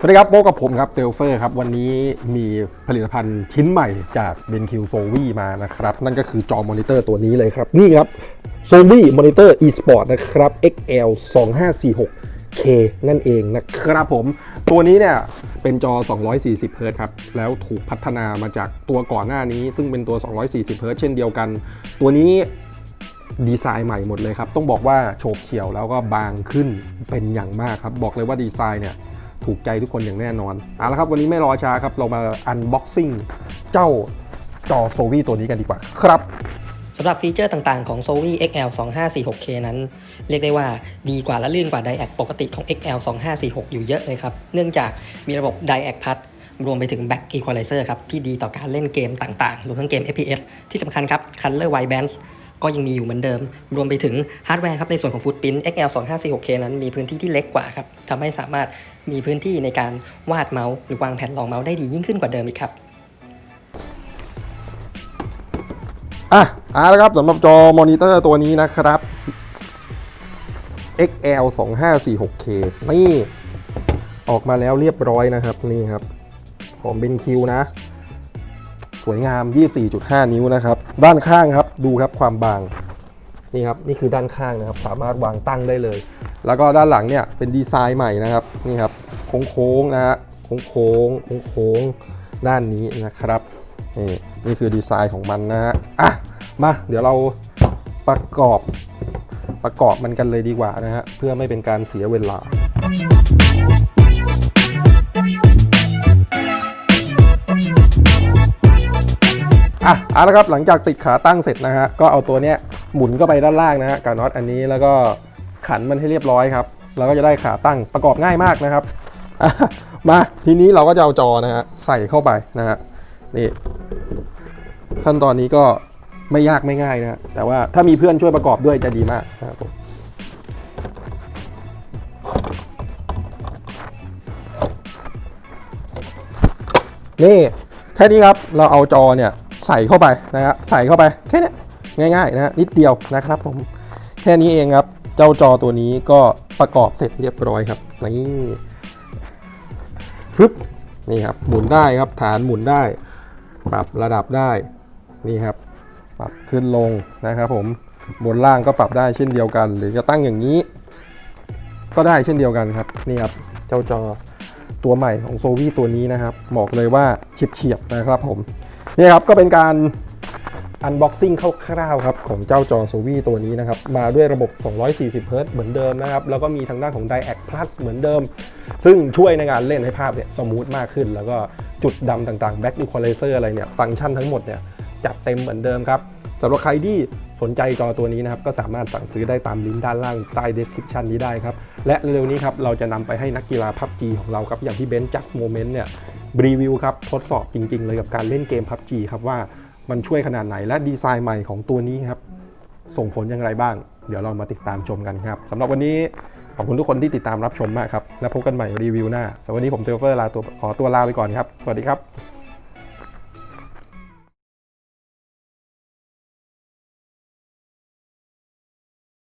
สวัสดีครับโบกับผมครับเซลเฟอร์ครับ วันนี้มีผลิตภัณฑ์ชิ้นใหม่จาก BenQ s o v i มานะครับ นั่นก็คือจอมอนิเตอร์ตัวนี้เลยครับ นี่ครับ s o v i Monitor eSport นะครับ XL 2546 K นั่นเองนะครับผม ตัวนี้เนี่ยเป็นจอ 240 เฮิรตครับ แล้วถูกพัฒนามาจากตัวก่อนหน้านี้ ซึ่งเป็นตัว 240 เฮิรตเช่นเดียวกัน ตัวนี้ดีไซน์ใหม่หมดเลยครับ ต้องบอกว่าโฉบเฉี่ยวแล้วก็บางขึ้นเป็นอย่างมากครับ บอกเลยว่าดีไซน์เนี่ย ถูกใจทุกคนอย่างแน่นอนเอาละครับวันนี้ไม่รอช้าครับเรามาอันบ็อกซิ่งเจ้าจอโซวี่ตัวนี้กันดีกว่าครับสำหรับฟีเจอร์ต่างๆของ s o v i XL 2546K นั้น เรียกได้ว่าดีกว่าและลื่นกว่า Diac ปกติของ XL 2546 อยู่เยอะเลยครับ เนื่องจากมีระบบ Diac Plus รวมไปถึง Back Equalizer ครับ ที่ดีต่อการเล่นเกมต่างๆ รวมทั้งเกม FPS ที่สำคัญครับ Color Wide Bands ก็ยังมีอยู่เหมือนเดิม รวมไปถึงฮาร์ดแวร์ครับในส่วนของ Footprint XL 2546K นั้นมีพื้นที่ที่เล็กกว่าครับทำให้สามารถมีพื้นที่ในการวาดเมาส์หรือวางแผ่นรองเมาส์ได้ดียิ่งขึ้นกว่าเดิมอีกครับอะเอาละครับสำหรับจอมอนิเตอร์ตัวนี้นะครับ XL 2546K นี่ ออกมาแล้วเรียบร้อยนะครับ นี่ครับผมเป็นคิวนะ วยงาม 24.5 นิ้วนะครับ ด้านข้างครับดูครับความบาง นี่ครับนี่คือด้านข้างนะครับ สามารถวางตั้งได้เลย แล้วก็ด้านหลังเนี่ยเป็นดีไซน์ใหม่นะครับนี่ครับโค้งๆนะฮะโค้งๆโค้งๆด้านนี้นะครับนี่นี่คือดีไซน์ของมันนะฮะอะมาเดี๋ยวเราประกอบประกอบมันกันเลยดีกว่านะฮะเพื่อไม่เป็นการเสียเวลา อะเอาละครับหลังจากติดขาตั้งเสร็จนะฮะก็เอาตัวเนี้ยหมุนเข้าไปด้านล่างนะฮะกับน็อตอันนี้แล้วก็ขันมันให้เรียบร้อยครับเราก็จะได้ขาตั้งประกอบง่ายมากนะครับมาทีนี้เราก็จะเอาจอนะฮะใส่เข้าไปนะฮะนี่ขั้นตอนนี้ก็ไม่ยากไม่ง่ายนะฮะแต่ว่าถ้ามีเพื่อนช่วยประกอบด้วยจะดีมากนะครับผมนี่แค่นี้ครับเราเอาจอเนี่ย ใส่เข้าไปนะฮะใส่เข้าไปแค่นี้ง่ายๆนะฮะนิดเดียวนะครับผมแค่นี้เองครับ เจ้าจอตัวนี้ก็ประกอบเสร็จเรียบร้อยครับนี่ฟึบนี่ครับหมุนได้ครับฐานหมุนได้ ปรับระดับได้นี่ครับ ปรับขึ้นลงนะครับผมบนล่างก็ปรับได้เช่นเดียวกัน หรือจะตั้งอย่างนี้ ก็ได้เช่นเดียวกันครับนี่ครับเจ้าจอตัวใหม่ของโซวีตัวนี้นะครับบอกเลยว่าเฉียบๆนะครับผม นี่ครับก็เป็นการอันบ็อกซิ่งคร่าวๆครับของเจ้าจอโซวีตัวนี้นะครับ มาด้วยระบบ 240เฮิรตซ์เหมือนเดิมนะครับ แล้วก็มีทางด้านของ Diac Plus เหมือนเดิม ซึ่งช่วยในการเล่นให้ภาพเนี่ยสมูทมากขึ้น แล้วก็จุดดำต่างๆ Back Equalizer อะไรเนี่ย ฟังก์ชันทั้งหมดเนี่ยจัดเต็มเหมือนเดิมครับสำหรับใครที่สนใจจอตัวนี้นะครับ ก็สามารถสั่งซื้อได้ตามลิงก์ด้านล่างใต้ description นี้ได้ครับ และเร็วนี้ครับเราจะนำไปให้นักกีฬา PUBG ของเราครับอย่างที่เบนซ์ Just Moment เนี่ย รีวิวครับทดสอบจริง ๆ เลยกับการเล่นเกม PUBG ครับว่ามันช่วยขนาดไหนและดีไซน์ใหม่ของตัวนี้ครับ ส่งผลอย่างไรบ้าง เดี๋ยวเรามาติดตามชมกันครับสำหรับวันนี้ขอบคุณทุกคนที่ติดตามรับชมมากครับ และพบกันใหม่รีวิวหน้าสำหรับวันนี้ผมเซลเฟอร์ลาตัวขอตัวลาไปก่อนครับ สวัสดีครับ